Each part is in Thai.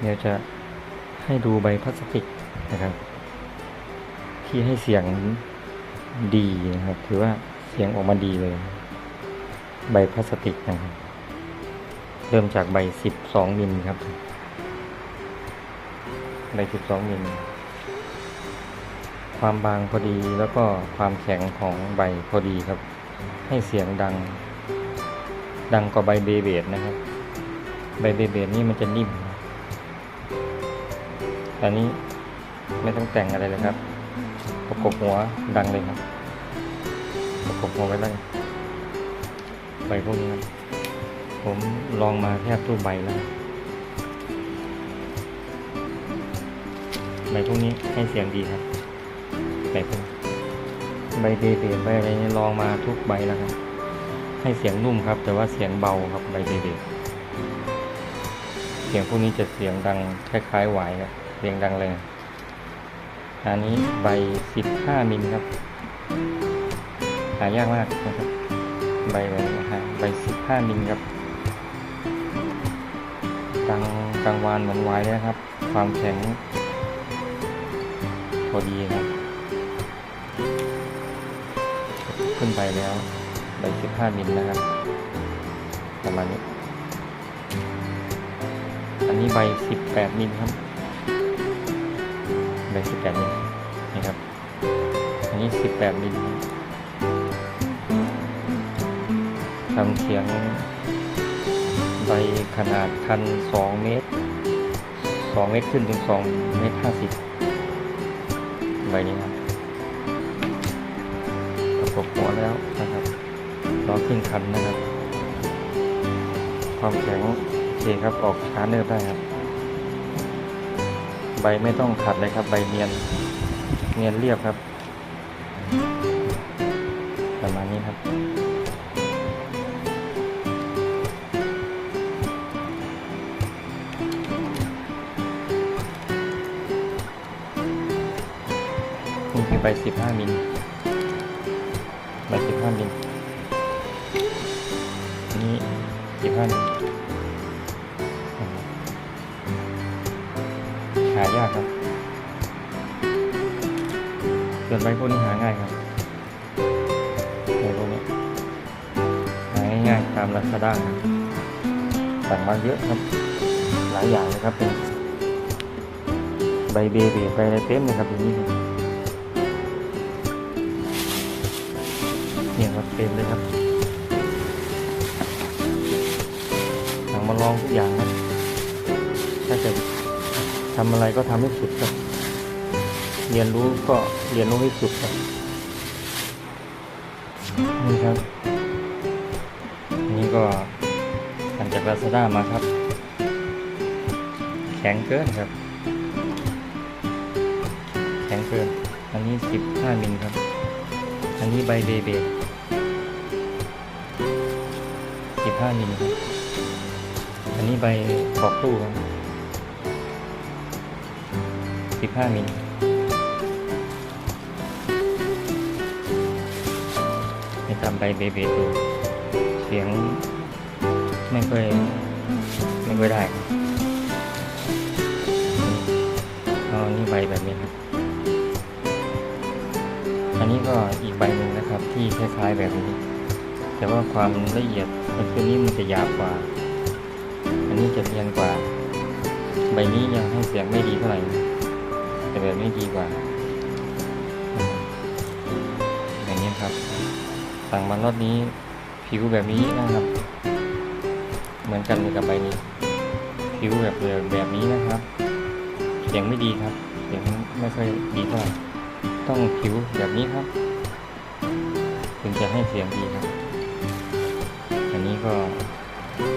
เดี๋ยวจะให้ดูใบพลาสติกนะครับ ที่ให้เสียงดีนะครับ ถือว่าเสียงออกมาดีเลย ใบพลาสติกนะครับ เริ่มจากใบ 12 มิลครับ ใบ 12 มิล ความบางพอดีแล้วก็ความแข็งของใบพอดีครับ ให้เสียงดัง ดังกว่าใบเบเบดนะครับ ใบเบเบดนี่มันจะนิ่ม อันนี้ไม่ต้องแต่งอะไรเลยครับ ประกบหัวดังเลยครับ ประกบหัวไว้เลยใบพวกนี้ครับผมลองมาแทบทุกใบแล้วใบพวกนี้ให้เสียงดีครับใบพวกใบเบเบดใบอะไรนี่ลองมาทุกใบแล้วครับ ให้เสียงนุ่มครับ แต่ว่าเสียงเบาครับใบเบเบดเสียงพวกนี้จะเสียงดังคล้ายๆหวายครับ เสียงดังเลยอันนี้ใบ 15 มิลครับ หายากมากนะครับ ใบใบนี้หาใบ 15 มิลครับกลางกลางวานเหมือนวายเลยนะครับ ความแข็ง พอดีครับ ขึ้นไปแล้ว ใบ 15 มิลนะครับ ประมาณนี้ อันนี้ใบ 18 มิลครับ ใบ18มิลนี่ครับ อันนี้18มิลทำเสียงใบขนาดคัน2เมตร2เมตรขึ้นถึง2เมตร50ใบนี้ครับประกบหัวแล้วนะครับล้อขึ้นคันนะครับ ความแข็งโอเคครับออกชาร์เนอร์ได้ครับ ใบไม่ต้องขัดเลยครับ ใบเนียนเนียนเรียบครับ ประมาณนี้ครับ นี่คือใบ 15 มิลใบ 15 มิล ส่วนใบพวกนี้หาง่ายครับใบพวกนี้หาง่ายๆตามลาซาด้าครับสั่งมาเยอะครับ หลายอย่างเลยครับเป็นใบเบเบใบอะไรเต็มเลยครับอย่างนี้ครับเนี่ยครับเต็มเลยครับสั่งมาลองทุกอย่างครับถ้าจะทำอะไรก็ทำให้สุดครับ เรียนรู้ก็เรียนรู้ให้สุดครับนี่ครับ นี่ก็สั่งจากลาซาด้ามาครับ แข็งเกินครับ แข็งเกิน อันนี้ 15 มิลครับ อันนี้ใบเบเบ15มิลครับ อันนี้ใบขอบตู้ครับ15มิล ตามใบเบเบดูเสียงไม่ค่อยไม่ค่อยได้เอาอันนี้ใบแบบนี้ครับ อันนี้ก็อีกใบหนึ่งนะครับที่คล้ายๆแบบนี้ แต่ว่าความละเอียดในตัวนี้มันจะหยาบกว่า อันนี้จะเรียนกว่า ใบนี้ยังให้เสียงไม่ดีเท่าไหร่นะแต่แบบนี้ดีกว่าอืมอย่างนี้ครับ สั่งมารอบนี้ผิวแบบนี้นะครับ เหมือนกันเลยกับใบนี้ ผิวแบบแบบนี้นะครับเสียงไม่ดีครับเสียงไม่ค่อยดีเท่าไหร่ต้องผิวแบบนี้ครับ ถึงจะให้เสียงดีครับ อันนี้ก็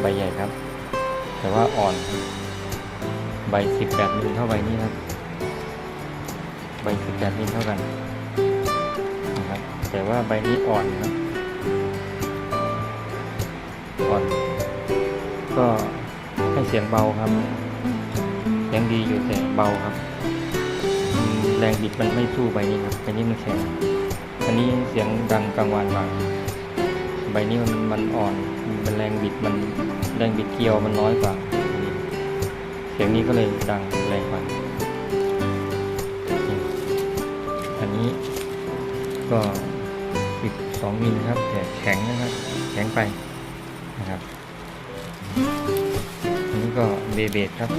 ใบใหญ่ครับ แต่ว่าอ่อนครับใบ 18มิลเท่าใบนี้ครับ ใบ 18มิลเท่ากัน แต่ว่าใบนี้อ่อนครับอ่อน ก็ให้เสียงเบาครับเสียงดีอยู่แต่เบาครับ แรงบิดมันไม่สู้ใบนี้ครับใบนี้มันแข็งอันนี้เสียงดังกลางวันมาใบนี้มันมันอ่อนมันแรงบิดมันแรงบิดเกลียวมันน้อยกว่า เสียงนี้ก็เลยดังแรงกว่าอันนี้ก็ อีกสองมิลครับแต่แข็งนะครับ แข็งไปนะครับอันนี้ก็เบเบดครับ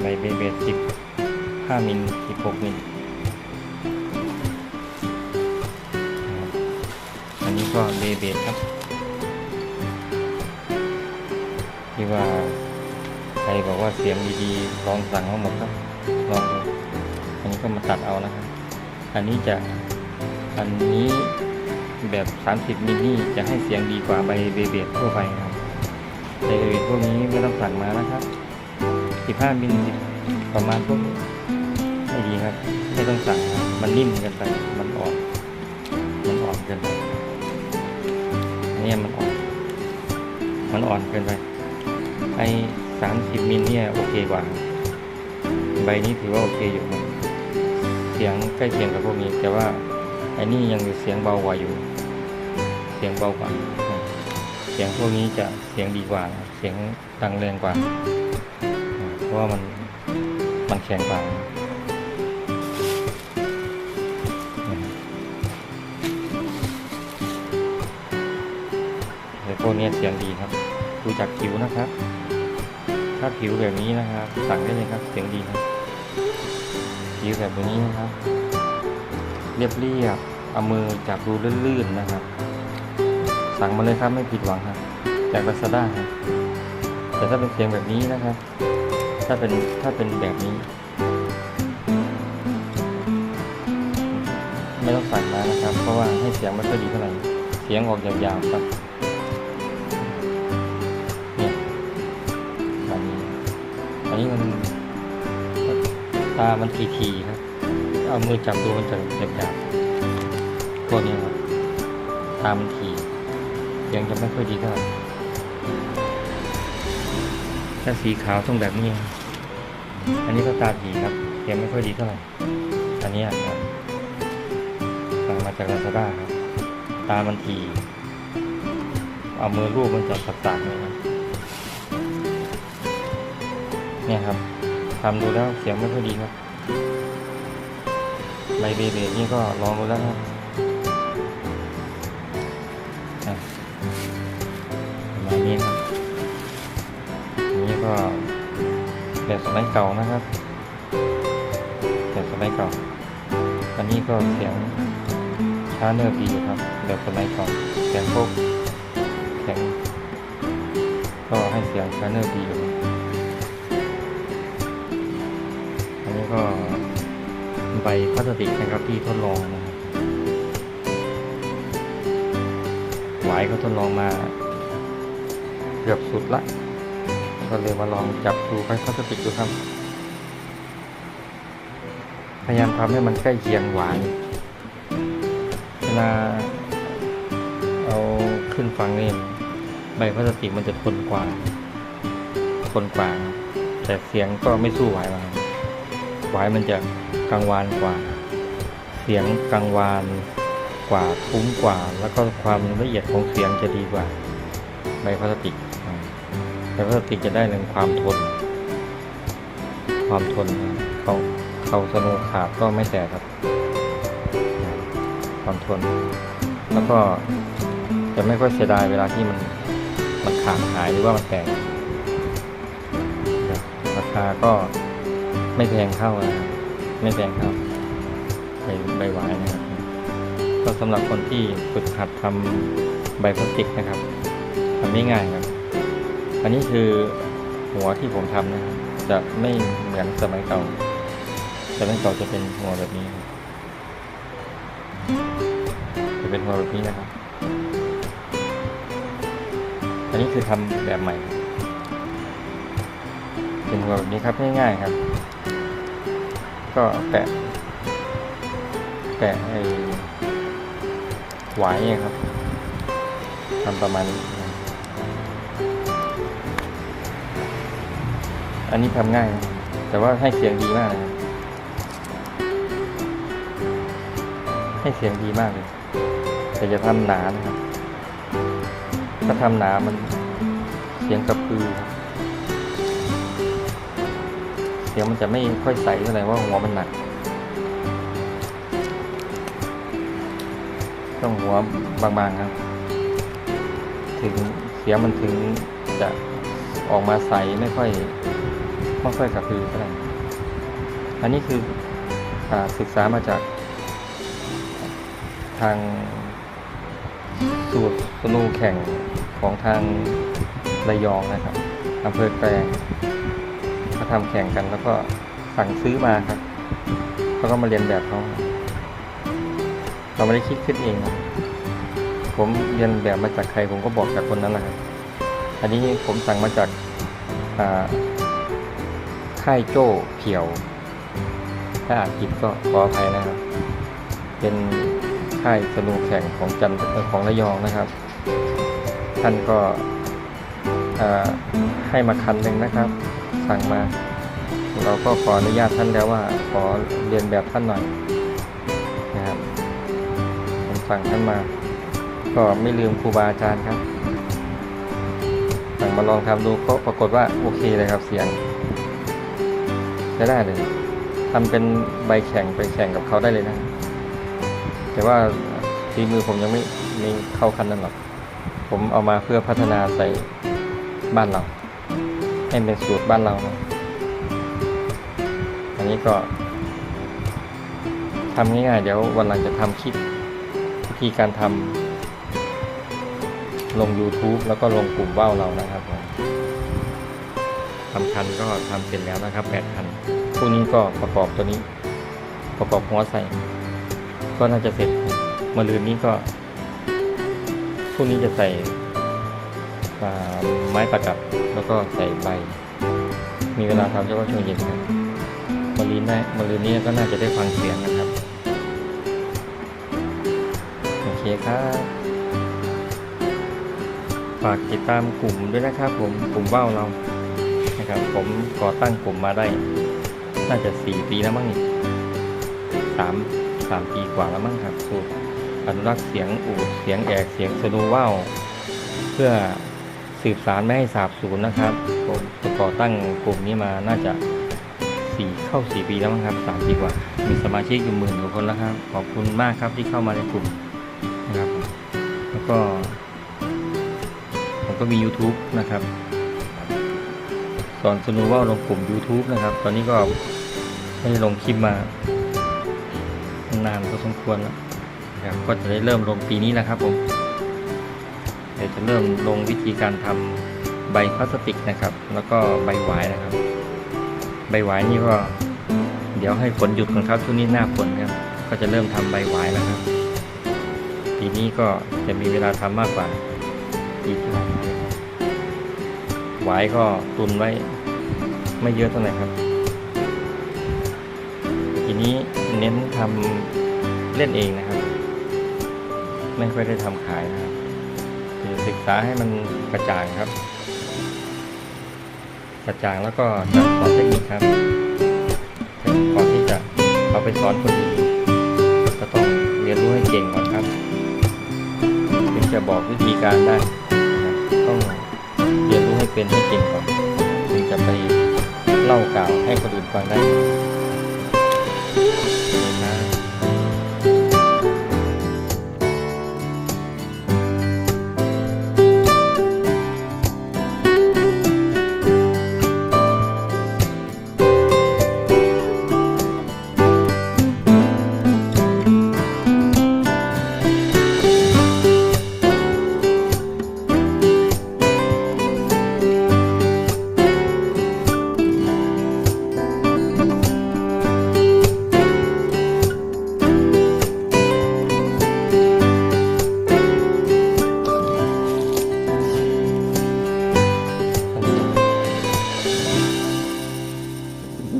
ใบเบเบดสิบห้ามิลสิบหกมิลอันนี้ก็เบเบดครับที่ว่าใครบอกว่าเสียงดีๆลองสั่งเขาหมดครับลองอันนี้ก็มาตัดเอานะครับ อันนี้จะ อันนี้แบบ 30 มิลนี่จะให้เสียงดีกว่าใบเบเบดทั่วไปครับใบเบเบดพวกนี้ไม่ต้องสั่งมานะครับ 15 มิลประมาณพวกไม่ดีครับ ไม่ต้องสั่งครับมันนิ่มเกินไป มันอ่อนมันอ่อนเกินไปอันนี้มันอ่อน มันอ่อนเกินไป ไอ้30 มิลเนี่ยโอเคกว่า ใบนี้ถือว่าโอเคอยู่ เสียงใกล้เคียงกับพวกนี้แต่ว่า อ้นี่ยังมีเสียงเบากว่าอยู่ เสียงเบากว่า เสียงพวกนี้จะเสียงดีกว่า เสียงดังแรงกว่า เพราะว่ามันมันแข็งกว่าแต่พวกนี้เสียงดีครับดูจากผิวนะครับ ถ้าผิวแบบนี้นะครับ สั่งได้เลยครับ เสียงดีครับผิวแบบนี้นะครับ เรียบเรียบๆเอามือจับดูลื่นๆนะครับ สั่งมาเลยครับไม่ผิดหวังครับ จากลาซาด้าครับแต่ถ้าเป็นเสียงแบบนี้นะครับ ถ้าเป็นถ้าเป็นแบบนี้ ไม่ต้องสั่งมานะครับ เพราะว่าให้เสียงไม่ค่อยดีเท่าไหร่เสียงออกยาวๆครับเนี่ยแบบนี้อันนี้มันตามันทีๆครับ เอามือจับดูมันจะหยาบๆตัวนี้ครับตามันทีเสียงจะไม่ค่อยดีเท่าไหร่ถ้าสีขาวต้องแบบนี้ อันนี้ก็ตาทีครับเสียงไม่ค่อยดีเท่าไหร่อันนี้ครับสั่งมาจากลาซาด้าครับ ตามันทีเอามือรูปมันจะสักๆเลยครับเนี่ยครับทำดูแล้วเสียงไม่ค่อยดีครับ ใบเบเบนี่ก็ลองดูแล้วครับอะประมาณนี้ครับนนี้ก็แบบสมัยเก่านะครับแบบสมัยเก่า อันนี้ก็เสียงช้าเนิบดีอยู่ครับแบบสมัยเก่าเสียงพวกแข็งก็ให้เสียงช้าเนิบดีอยู่ครับอันนี้ก็ ใบพลาสติกนะครับที่ทดลองนะครับหวายเขาทดลองมาเกือบสุดละ ก็เลยมาลองจับดูใบพลาสติกดูครับ พยายามทำให้มันใกล้เคียงหวายเวลาเอาขึ้นฟังนี่ใบพลาสติกมันจะทนกว่า ทนกว่า แต่เสียงก็ไม่สู้หวายมาครับหวายมันจะ กังวานกว่า เสียงกังวานกว่าทุ้มกว่า แล้วก็ความละเอียดของเสียงจะดีกว่าใบพลาสติกใบพลาสติกจะได้เรื่องความทน ความทนเขาเขาสนว์ขาดก็ไม่แตกครับ ความทน แล้วก็จะไม่ค่อยเสียดายเวลาที่มันมันขาดหายหรือว่ามันแตกราคาก็ไม่แพงเท่านะครับ ไม่แพงเท่าใบใบหวายนะครับ ก็สำหรับคนที่ฝึกหัดทำใบพลาสติกนะครับทำไม่ง่ายครับ อันนี้คือหัวที่ผมทำนะครับ จะไม่เหมือนสมัยเก่าสมัยเก่าจะเป็นหัวแบบนี้ จะเป็นหัวแบบนี้นะครับ อันนี้คือทำแบบใหม่ เป็นหัวแบบนี้ครับง่ายๆครับ ก็แปะแปะไอ้หวายเนี่ยครับทำประมาณนี้อันนี้ทำง่ายนะแต่ว่าให้เสียงดีมากเลยให้เสียงดีมากเลย แต่จะทำหนานะครับ ถ้าทำหนามันเสียงกระพือครับ เสียงมันจะไม่ค่อยใสเท่าไหร่ว่าหัวมันหนัก ต้องหัวบางๆครับ ถึงเสียงมันถึงจะออกมาใสไม่ค่อยไม่ค่อยกระพือเท่าไหร่อันนี้คืออศึกษามาจาก ทางสูตรสนูแข่งของทางระยองนะครับอำเภอแกลง เขาทำแข่งกัน แล้วก็สั่งซื้อมาครับ แล้วก็มาเรียนแบบเขาเราไม่ได้คิดขึ้นเองครับผมเรียนแบบมาจากใครผมก็บอกจากคนนั้นแหละครับอันนี้ผมสั่งมาจากค่ายโจ้เขียว ถ้าอ่านผิดก็ขออภัยนะครับ เป็นค่ายสนุกแข่งของจันของระยองนะครับ ท่านก็ให้มาคันหนึ่งนะครับ สั่งมา เราก็ขออนุญาตท่านแล้วว่า ขอเรียนแบบท่านหน่อยนะครับผมสั่งท่านมา ก็ไม่ลืมครูบาอาจารย์ครับ สั่งมาลองทำดูก็ปรากฏว่าโอเคเลยครับเสียงใช้ได้เลยทำเป็นใบแข่งไปแข่งกับเขาได้เลยนะ แต่ว่าฝีมือผมยังไม่ไม่เข้าขั้นนั้นหรอก ผมเอามาเพื่อพัฒนาใส่บ้านเรา ให้เป็นสูตรบ้านเรานะ นนี้ก็ทำง่ายๆ เดี๋ยววันหลังจะทำคลิปวิธีการทำลง YouTube แล้วก็ลงกลุ่มว่าวเรานะครับผมทำคันก็ทำเสร็จแล้วนะครับแปดคันพรุ่งนี้ก็ประกอบตัวนี้ ประกอบหัวใส่ ก็น่าจะเสร็จมะรืนนี้ก็พรุ่งนี้จะใส่ไม้ประดับแล้วก็ใส่ใบ มีเวลาทำเฉพาะช่วงเย็นครับ มะรืนได้มะรืนนี้ก็น่าจะได้ฟังเสียงนะครับ โอเคครับฝากติดตามกลุ่มด้วยนะครับผมกลุ่มว่าวเรานะครับ ผมก่อตั้งกลุ่มมาได้ น่าจะสี่ปีแล้วมั้งนี่สามสามปีกว่าแล้วมั้งครับสูตรอนุรักษ์เสียงอูดเสียงแอกเสียงสนูว่าวเพื่อสืบสารไม่ให้สาบสูญนะครับ ผมก่อตั้งกลุ่มนี้มาน่าจะ สี่เข้าสี่ปีแล้วมั้งครับสามปีกว่า มีสมาชิกอยู่หมื่นกว่าคนแล้วครับ ขอบคุณมากครับที่เข้ามาในกลุ่มนะครับ แล้วก็ ผมก็มี YouTube นะครับ สอนสนูว่าลงกลุ่ม YouTube นะครับ ตอนนี้ก็ไม่ได้ลงคลิปมานานพอสมควรแล้วนะครับก็จะได้เริ่มลงปีนี้นะครับผมเดี๋ยวจะเริ่มลงวิธีการทำใบพลาสติกนะครับ แล้วก็ใบหวายนะครับ บหวายนี่ก็ เดี๋ยวให้ฝนหยุดก่อนครับช่วงนี้หน้าฝนครับ ก็จะเริ่มทำใบหวายแล้วครับ ปีนี้ก็จะมีเวลาทำมากกว่าปีที่แล้วหวายก็ตุนไว้ไม่เยอะเท่าไหร่ครับ ทีนี้เน้นทำเล่นเองนะครับ ไม่ค่อยได้ทำขายนะครับคือศึกษาให้มันกระจ่างครับ กระจ่างแล้วก็จะสอนเทคนิคครับก่อนที่จะเอาไปสอนคนอื่นก็ต้องเรียนรู้ให้เก่งก่อนครับถึงจะบอกวิธีการได้นะต้องเรียนรู้ให้เป็นให้เก่งก่อนถึงจะไปเล่ากล่าวให้คนอื่นฟังได้นะ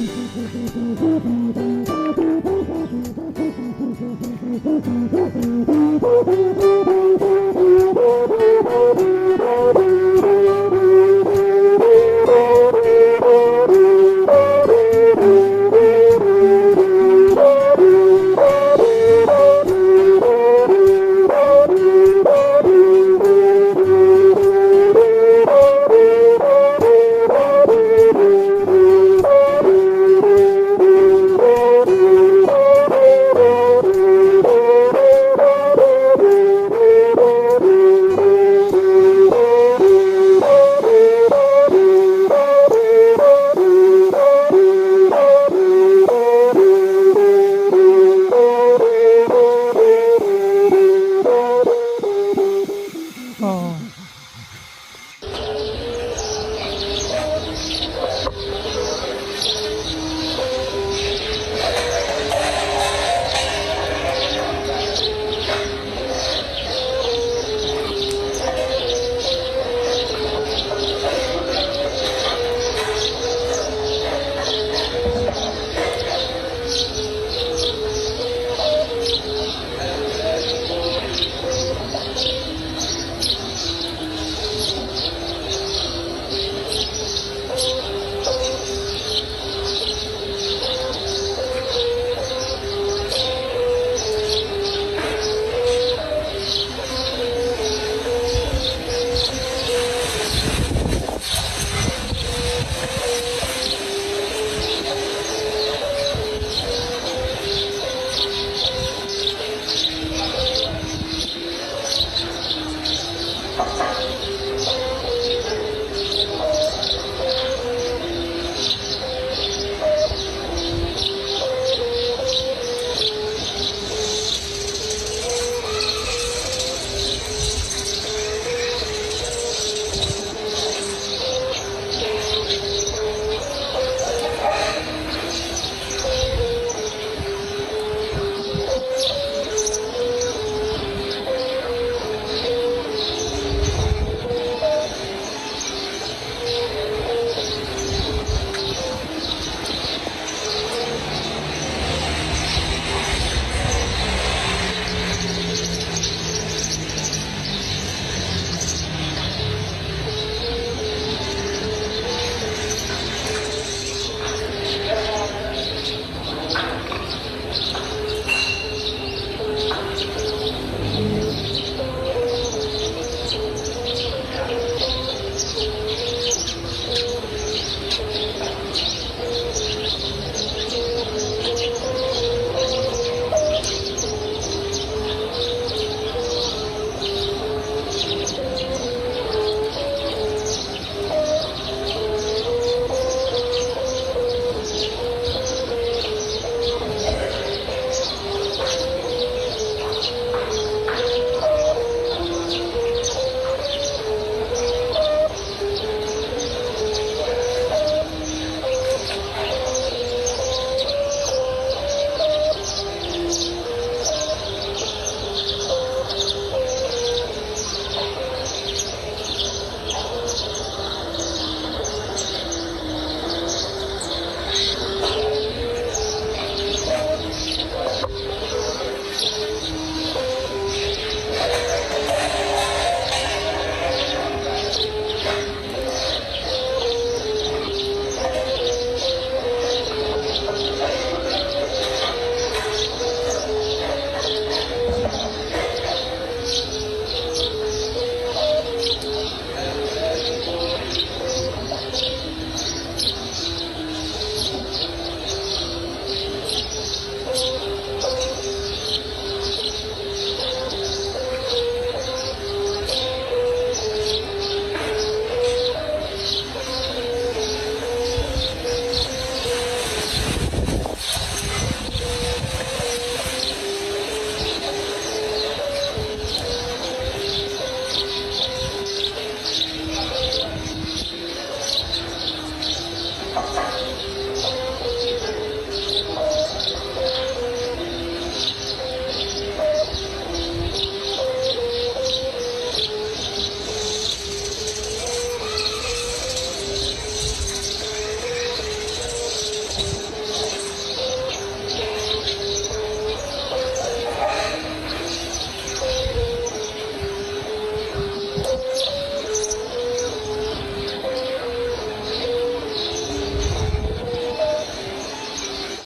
Thank you.